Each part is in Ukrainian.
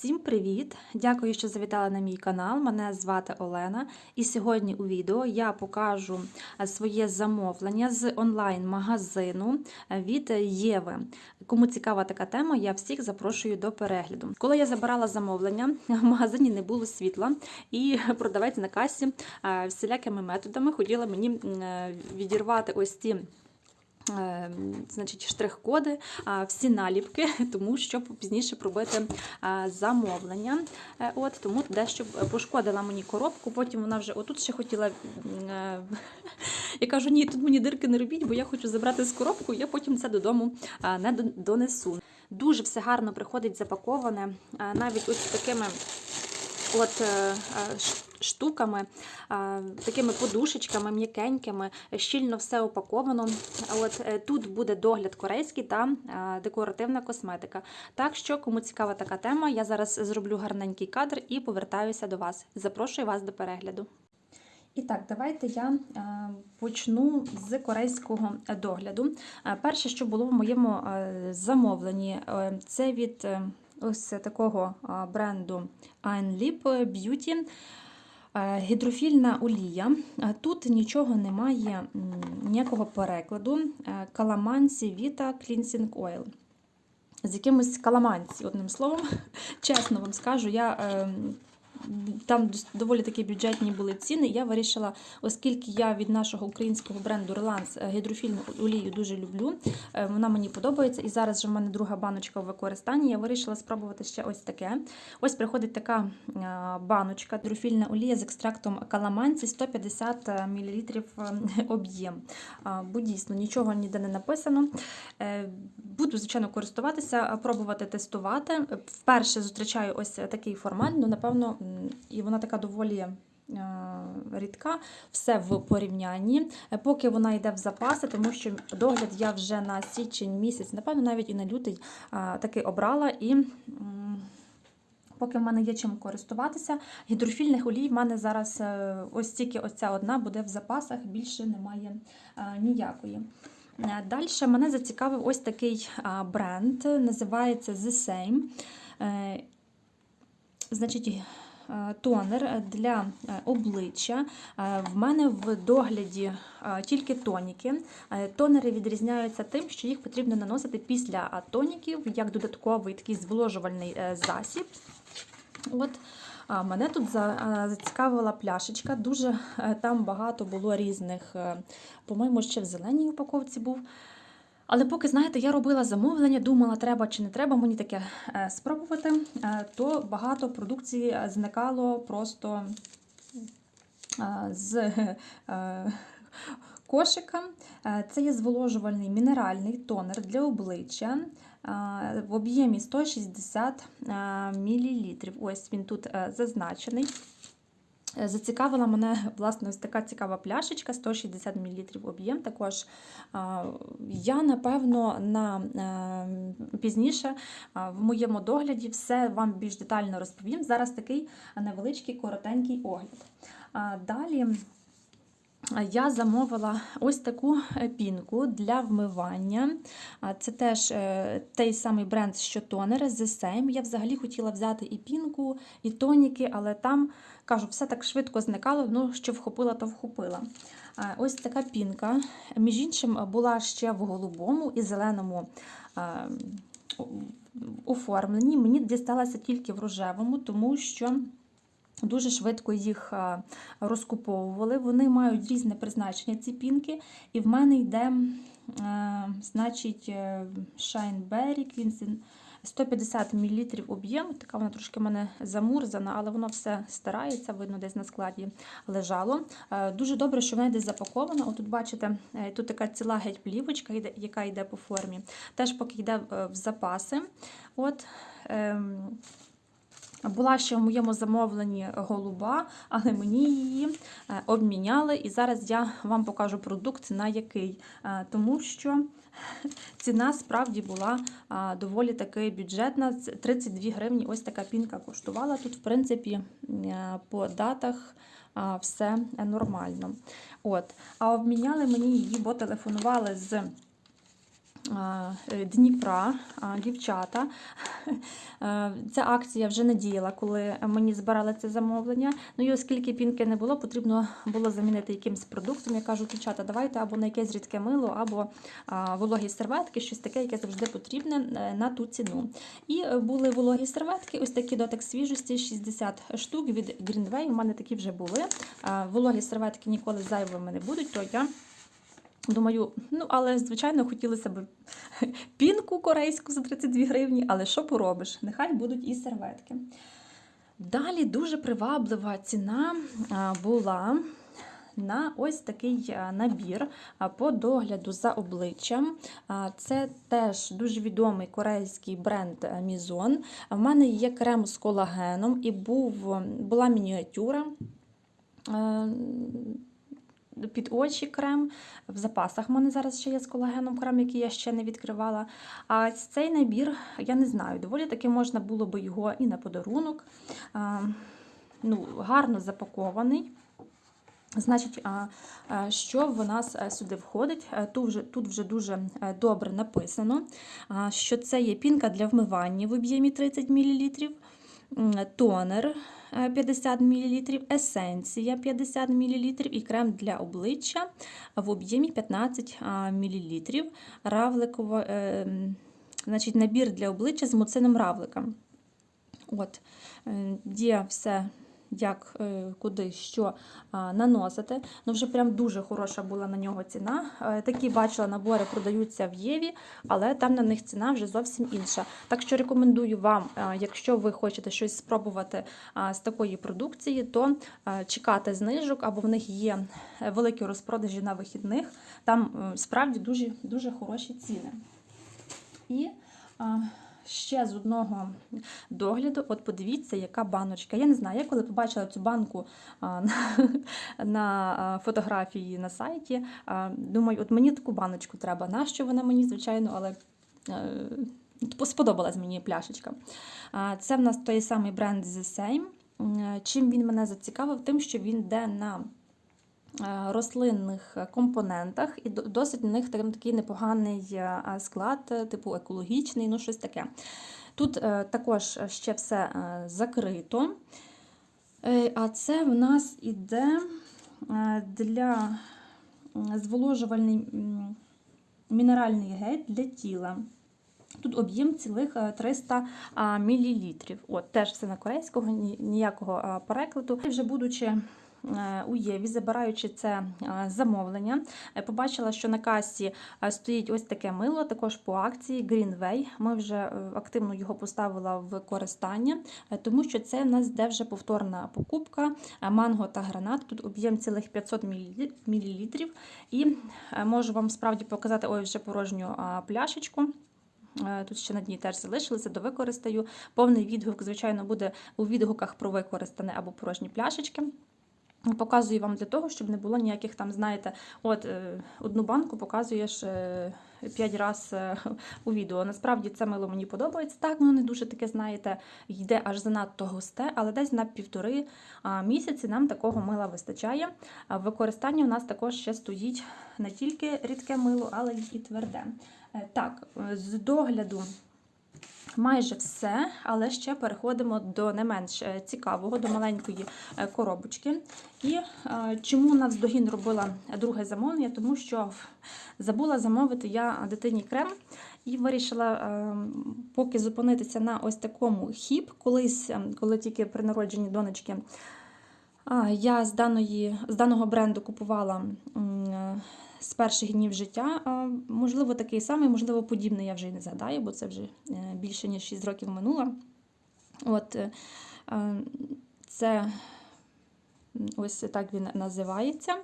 Всім привіт! Дякую, що завітали на мій канал. Мене звати Олена. І сьогодні у відео я покажу е, своє замовлення з онлайн-магазину е, від Єви. Кому цікава така тема, я всіх запрошую до перегляду. Коли я забирала замовлення, в магазині не було світла, і продавець на касі е, всілякими методами хотіла мені відірвати ось ці значить, штрих-коди, всі наліпки, тому щоб пізніше пробити замовлення. Е, От, тому дещо пошкодила мені коробку, потім вона вже отут ще хотіла. е, Я кажу, ні, тут мені дирки не робіть, бо я хочу забрати з коробку, я потім це додому не донесу. Дуже все гарно приходить запаковане, навіть ось такими от е, е, штуками, е, такими подушечками м'якенькими, щільно все упаковано. От тут буде догляд корейський та декоративна косметика. Так що, кому цікава така тема, я зараз зроблю гарненький кадр і повертаюся до вас. Запрошую вас до перегляду. І так, давайте я почну з корейського догляду. Перше, що було в моєму замовленні, це від ось такого бренду Einlip Beauty. Е, Гідрофільна олія. Е, Тут нічого немає, ніякого перекладу. Е, Каламанці Vita Cleansing Oil. З якимось каламанці, одним словом, чесно вам скажу, я. Е, Там доволі такі бюджетні були ціни. Я вирішила, оскільки я від нашого українського бренду е, гідрофільну олію дуже люблю, е, вона мені подобається. І зараз же в мене друга баночка в використанні. Я вирішила спробувати ще ось таке. Ось приходить така е, баночка, гідрофільна олія з екстрактом каламанці 150 мл об'єм. Бо дійсно нічого ніде не написано. Е, Буду, звичайно, користуватися, пробувати тестувати. Вперше зустрічаю ось такий формат, ну, напевно, і вона така доволі. е, Рідка, все в порівнянні, Е, поки вона йде в запаси, тому що догляд я вже на січень місяць, напевно, навіть і на лютий таки обрала. І поки в мене є чим користуватися, гідрофільних олій в мене зараз е, ось тільки оця одна буде в запасах, більше немає ніякої. Далі мене зацікавив ось такий бренд, називається The Same. Значить, тонер для е, обличчя. Е, В мене в догляді е, тільки тоніки. Е, Тонери відрізняються тим, що їх потрібно наносити після тоніків, як додатковий такий зволожувальний е, засіб. От. Мене тут зацікавила пляшечка. Дуже е, там багато було різних, е, по-моєму, ще в зеленій упаковці був. Але поки, знаєте, я робила замовлення, думала, треба чи не треба мені таке е, спробувати, е, то багато продукції зникало просто е, з кошика. Це є зволожувальний мінеральний тонер для обличчя в об'ємі 160 мл. Ось він тут зазначений. Е, Зацікавила мене власне ось така цікава пляшечка, 160 мл об'єм. Також я, напевно, на е, пізніше в моєму догляді все вам більш детально розповім. Зараз такий невеличкий коротенький огляд. Далі. Я замовила ось таку е, пінку для вмивання. Це теж е, той самий бренд, що тонери The Same. Я взагалі хотіла взяти і пінку, і тоніки, але там, кажу, все так швидко зникало, ну, що вхопила, то вхопила. Ось така пінка. Між іншим, була ще в голубому і зеленому е, оформленні. Мені дісталася тільки в рожевому, тому що. Дуже швидко їх е, розкуповували. Вони мають різне призначення, ці пінки. І в мене йде, е, значить, е, Shine Berry Cleansing 150 мл об'єм. Така вона трошки в мене замурзана, але воно все старається, видно, десь на складі лежало. Дуже добре, що вона десь запакована. Отут, бачите, тут така ціла геть плівочка, яка йде по формі. Теж поки йде в запаси. От, ем, була ще в моєму замовленні голуба, але мені її е, обміняли. І зараз я вам покажу продукт, на який. Е, Тому що ціна справді була доволі таки бюджетна. 32 гривні. Ось така пінка коштувала. Тут, в принципі, е, по датах все нормально. От. А обміняли мені її, бо телефонували з е, Дніпра, дівчата. Е, Ця акція вже не діяла, коли мені збирали це замовлення. Ну і оскільки пінки не було, потрібно було замінити якимось продуктом. Я кажу, дівчата, давайте або на якесь рідке мило, або вологі серветки, щось таке, яке завжди потрібне е, на ту ціну. І е, були вологі серветки, ось такі дотик свіжості, 60 штук від Greenway. У мене такі вже були. Вологі серветки ніколи зайвими не будуть, то я. Думаю, ну але звичайно хотілося б пінку корейську за 32 гривні, але що поробиш? Нехай будуть і серветки. Далі дуже приваблива ціна була на ось такий набір по догляду за обличчям. Це теж дуже відомий корейський бренд а, Мізон. В мене є крем з колагеном і був, була мініатюра. Під очі крем. В запасах в мене зараз ще є з колагеном крем, який я ще не відкривала. А цей набір, я не знаю, доволі таки можна було би його і на подарунок. Ну, гарно запакований. Значить, що в нас е, сюди входить? Е, Тут вже, тут вже дуже е, добре написано, що це є пінка для вмивання в об'ємі 30 мл, тонер е, 50 мл, есенція 50 мл і крем для обличчя в об'ємі 15 мл. Равликово, е, значить, набір для обличчя з муцином равлика. От, е, є все, як, е, куди, що наносити. Ну, вже прям дуже хороша була на нього ціна. Е, Такі бачила набори продаються в Єві, але там на них ціна вже зовсім інша. Так що рекомендую вам, е, якщо ви хочете щось спробувати з такої продукції, то чекати знижок, або в них є великі розпродажі на вихідних. Там справді дуже, дуже хороші ціни. І ще з одного догляду, от подивіться, яка баночка. Я не знаю, я коли побачила цю банку а, на, на а, фотографії на сайті, а, думаю, от мені таку баночку треба. Нащо вона мені, звичайно, але. е, Сподобалась мені пляшечка. А, Це в нас той самий бренд The Same. Чим він мене зацікавив? Тим, що він йде на рослинних компонентах, і досить у них такий непоганий е, склад, е, типу екологічний, ну щось таке. Тут е, також ще все е, закрито. Е, А це в нас іде е, для зволожувальний мінеральний гель для тіла. Тут об'єм цілих е, 300 мл. От, теж все на корейського, ніякого перекладу. І вже будучи е, у Єві, забираючи це е, замовлення, е, побачила, що на касі е, стоїть ось таке мило, також по акції Greenway. Ми вже е, активно його поставила в користання, е, тому що це в нас де вже повторна покупка е, манго та гранат. Тут об'єм цілих 500 мл. І е, можу вам справді показати ой, вже порожню пляшечку. Е, Тут ще на дні теж залишилися, довикористаю. Повний відгук, звичайно, буде у відгуках про використане або порожні пляшечки. Показую вам для того, щоб не було ніяких там, знаєте, от е, одну банку показуєш е, п'ять разів у відео. Насправді це мило мені подобається. Так, воно не дуже таке, знаєте, йде аж занадто густе, але десь на півтори місяці нам такого мила вистачає. В використанні у нас також ще стоїть не тільки рідке мило, але й і тверде. Е, Так, е, з догляду. Майже все, але ще переходимо до не менш е, цікавого, до маленької е, коробочки. І е, чому навздогін робила друге замовлення? Тому що забула замовити я дитині крем і вирішила поки зупинитися на ось такому хіп. Колись, коли тільки при народженні донечки, я з, даної, з даного бренду купувала з перших днів життя. Можливо, такий самий, можливо, подібний, я вже й не згадаю, бо це вже е, більше ніж 6 років минуло. От е, е, це ось так він називається.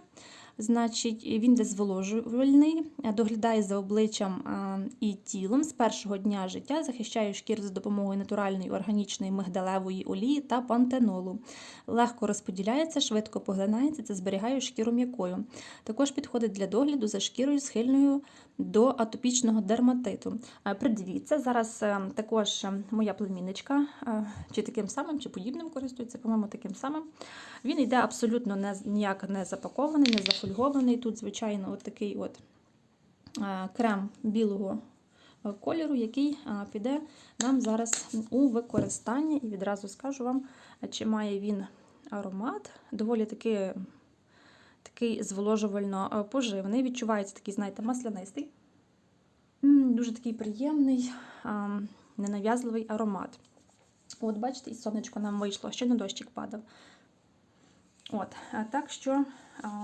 Значить, він де зволожувальний, е, доглядає за обличчям і тілом з першого дня життя, захищає шкіру за допомогою натуральної органічної мигдалевої олії та пантенолу. Легко розподіляється, швидко поглинається та зберігає шкіру м'якою. Також підходить для догляду за шкірою схильною до атопічного дерматиту. Придивіться, зараз е, також е, моя племінничка, е, чи таким самим, чи подібним користується, по-моєму, таким самим. Він йде абсолютно не, ніяк не запакований, не зафольгований. Тут, звичайно, от такий от е, крем білого е, кольору, який піде нам зараз у використання. І відразу скажу вам, чи має він аромат. Доволі таки такий зволожувально е, поживний. Відчувається такий, знаєте, маслянистий. Дуже такий приємний, ненав'язливий аромат. От, бачите, і сонечко нам вийшло, ще на дощик падав. От, так що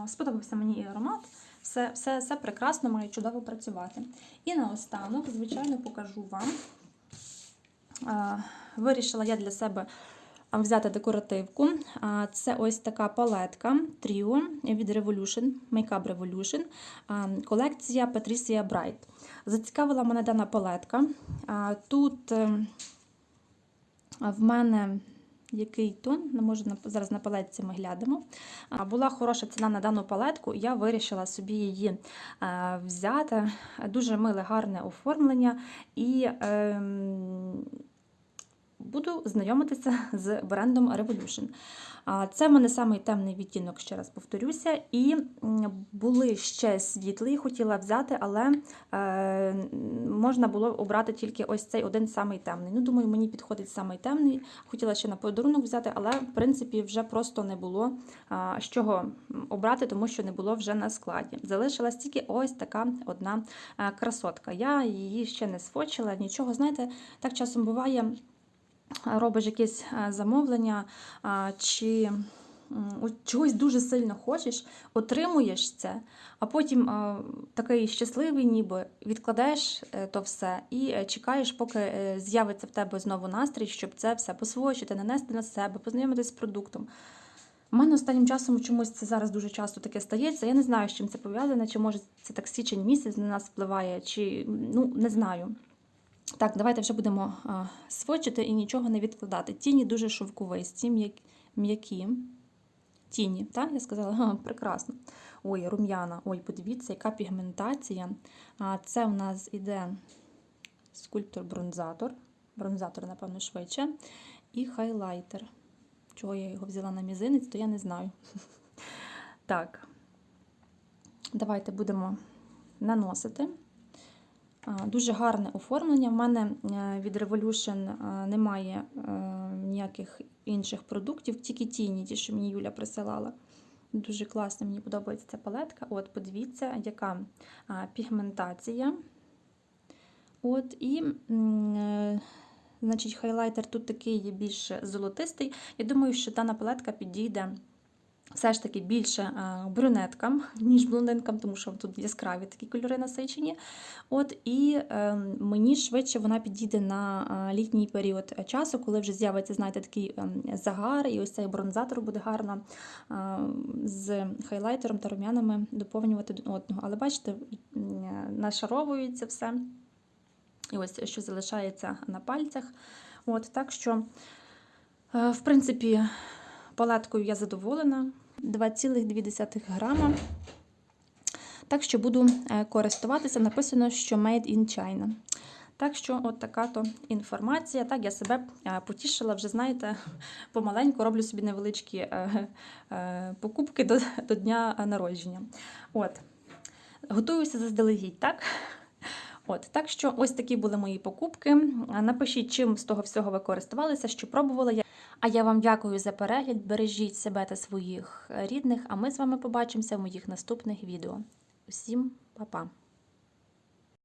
сподобався мені і аромат. Все, все, все прекрасно, має чудово працювати. І наостанок, звичайно, покажу вам. Вирішила я для себе взяти декоративку. Це ось така палетка Trio від Revolution, Makeup Revolution, колекція Patricia Bright. Зацікавила мене дана палетка. Тут е, в мене який тон, не можу зараз на палетці ми глянемо. Була хороша ціна на дану палетку, я вирішила собі її е, взяти. Дуже миле, гарне оформлення. І ем, буду знайомитися з брендом Revolution. Це в мене самий темний відтінок, ще раз повторюся. І були ще світлі, хотіла взяти, але е, можна було обрати тільки ось цей один самий темний. Ну, думаю, мені підходить самий темний. Хотіла ще на подарунок взяти, але в принципі вже просто не було з чого обрати, тому що не було вже на складі. Залишилась тільки ось така одна красотка. Я її ще не сфочила, нічого. Знаєте, так часом буває робиш якесь е, замовлення, чи чогось дуже сильно хочеш, отримуєш це, а потім такий щасливий, ніби відкладаєш е, то все і е, чекаєш, поки е, з'явиться в тебе знову настрій, щоб це все посвоїти, нанести на себе, познайомитися з продуктом. У мене останнім часом чомусь це зараз дуже часто таке стається. Я не знаю, з чим це пов'язане, чи може це так січень місяць на нас впливає, чи ну не знаю. Так, давайте вже будемо свочити і нічого не відкладати. Тіні дуже шовковисті, м'як- м'які. Тіні, так? Я сказала, ага, прекрасно. Ой, рум'яна. Ой, подивіться, яка пігментація. А, це у нас іде скульптор-бронзатор. Бронзатор, напевно, швидше. І хайлайтер. Чого я його взяла на мізинець, то я не знаю. Так, давайте будемо наносити. Дуже гарне оформлення. В мене е, від Revolution е, немає е, ніяких інших продуктів, тільки тіні, ті, що мені Юля присилала. Дуже класно, мені подобається ця палетка. От, подивіться, яка пігментація. От, і, значить, хайлайтер тут такий є більш золотистий. Я думаю, що дана палетка підійде все ж таки більше брюнеткам, ніж блондинкам, тому що тут яскраві такі кольори насичені. От, і е, мені швидше вона підійде на літній період часу, коли вже з'явиться, знаєте, такий ем, загар, і ось цей бронзатор буде гарно а, з хайлайтером та рум'янами доповнювати одного. Але бачите, нашаровується все. І ось що залишається на пальцях. От, так що, е, в принципі, палеткою я задоволена. 2,2 грама. Так що буду е, користуватися. Написано, що Made in China. Так що, от така то інформація. Так, я себе е, потішила, вже знаєте, помаленьку роблю собі невеличкі е, покупки до, до дня народження. От. Готуюся заздалегідь, так? От, так що ось такі були мої покупки. Напишіть, чим з того всього ви користувалися, що пробувала. А я вам дякую за перегляд. Бережіть себе та своїх рідних, а ми з вами побачимося в моїх наступних відео. Усім па-па!